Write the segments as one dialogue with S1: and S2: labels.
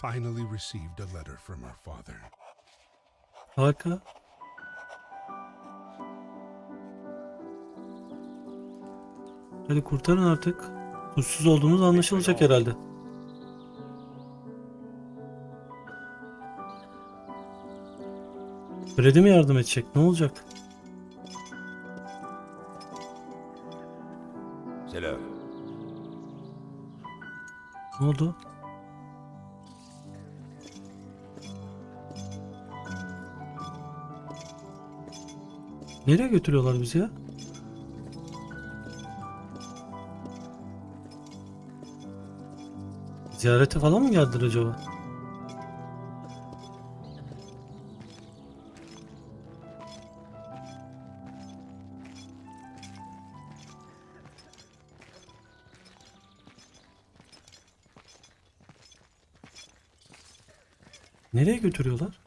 S1: finally received a letter from her father.
S2: Harika. Hadi kurtarın artık. Suçsuz olduğumuz anlaşılacak herhalde. Freddy mi yardım edecek? Ne olacak?
S3: Selam.
S2: Ne oldu? Nereye götürüyorlar bizi ya? Ziyarete falan mı geldiler acaba? Nereye götürüyorlar?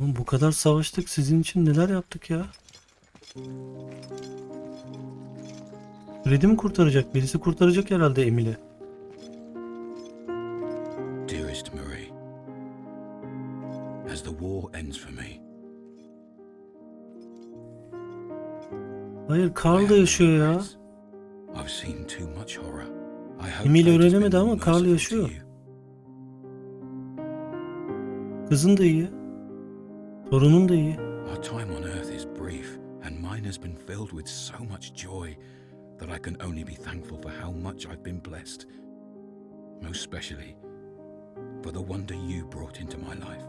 S2: Oğlum bu kadar savaştık sizin için neler yaptık ya? Freddy mi kurtaracak? Birisi kurtaracak herhalde Emil'i.
S3: Dearest Marie, as the war ends for me,
S2: Hayır Carl da yaşıyor ya.
S3: I've seen too much horror.
S2: Emil öğrenemedi ama Carl yaşıyor. Kızın da iyi. Torunun da iyi.
S3: Our time on earth is brief, and mine has been filled with so much joy that I can only be thankful for how much I've been blessed. Most especially for the wonder you brought into my life.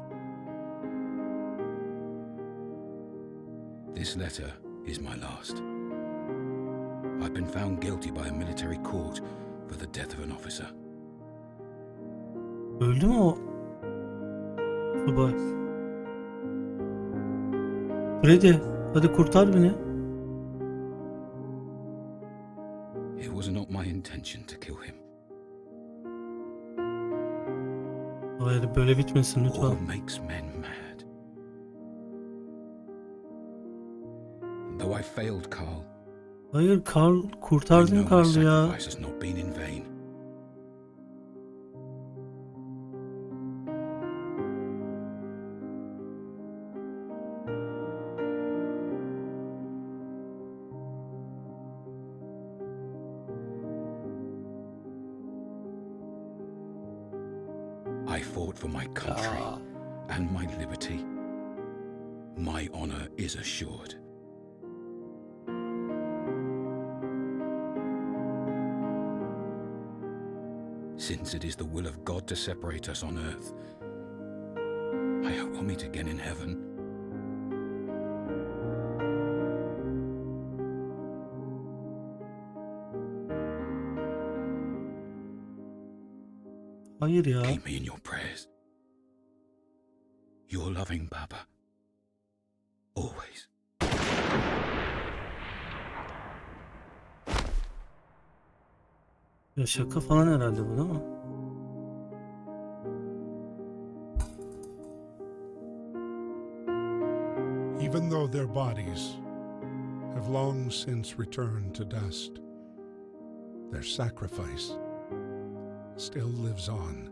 S3: This letter is my last. I've been found guilty by a military court for the death of an officer.
S2: Öldü mü o? Subay. Freddy hadi kurtar beni.
S3: It was not my intention to kill him.
S2: Hayır böyle bitmesin
S3: War
S2: lütfen.
S3: makes men mad. Though I failed Carl,
S2: Hayır Carl kurtardın Carl'ı ya.
S3: sacrifice has not been in vain. I fought for my country ah. and my liberty. My honor is assured. Since it is the will of God to separate us on earth, I hope we'll meet again in heaven.
S2: Hayır ya.
S3: Keep me in your prayers. Your loving Papa. Always.
S2: Ya şaka falan herhalde bu değil mi?
S1: Even though their bodies have long since returned to dust, their sacrifice still lives on.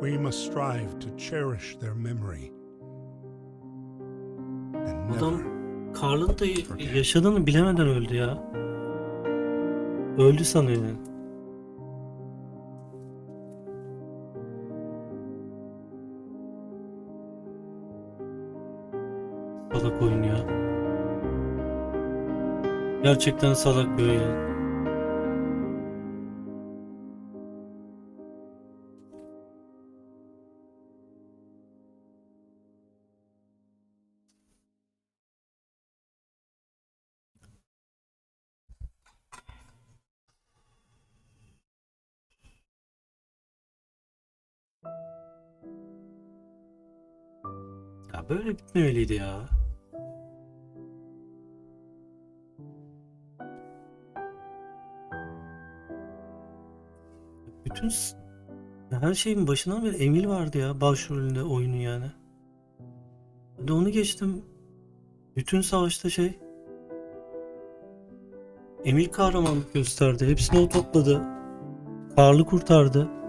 S1: We must strive to cherish their memory and never
S2: Adam Carl'ın da yaşadığını bilemeden öldü ya. Öldü sanıyor yani. Salak oyun ya. Gerçekten salak bir oyun. Ya böyle bitmemeliydi ya. Bütün her şeyin başından beri Emil vardı ya başrolünde oyunu yani. Hadi onu geçtim. Bütün savaşta şey Emil kahramanlık gösterdi. Hepsini o topladı. Karlı kurtardı.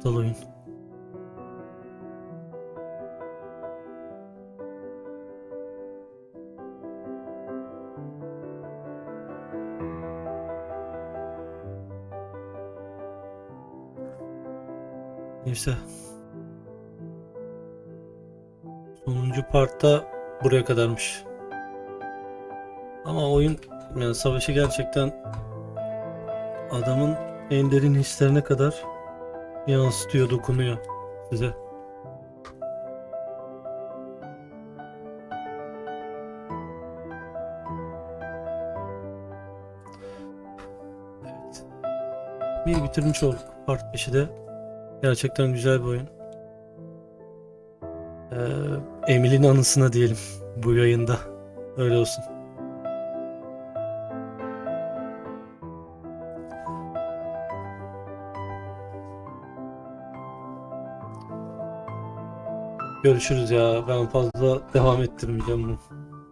S2: Aptal oyun. Neyse. Sonuncu partta buraya kadarmış. Ama oyun yani savaşı gerçekten adamın en derin hislerine kadar yansıtıyor, dokunuyor size. Evet. Bir bitirmiş olduk part 5'i de. Gerçekten güzel bir oyun. Ee, Emil'in anısına diyelim bu yayında. Öyle olsun. Görüşürüz ya. Ben fazla devam ettirmeyeceğim bunu.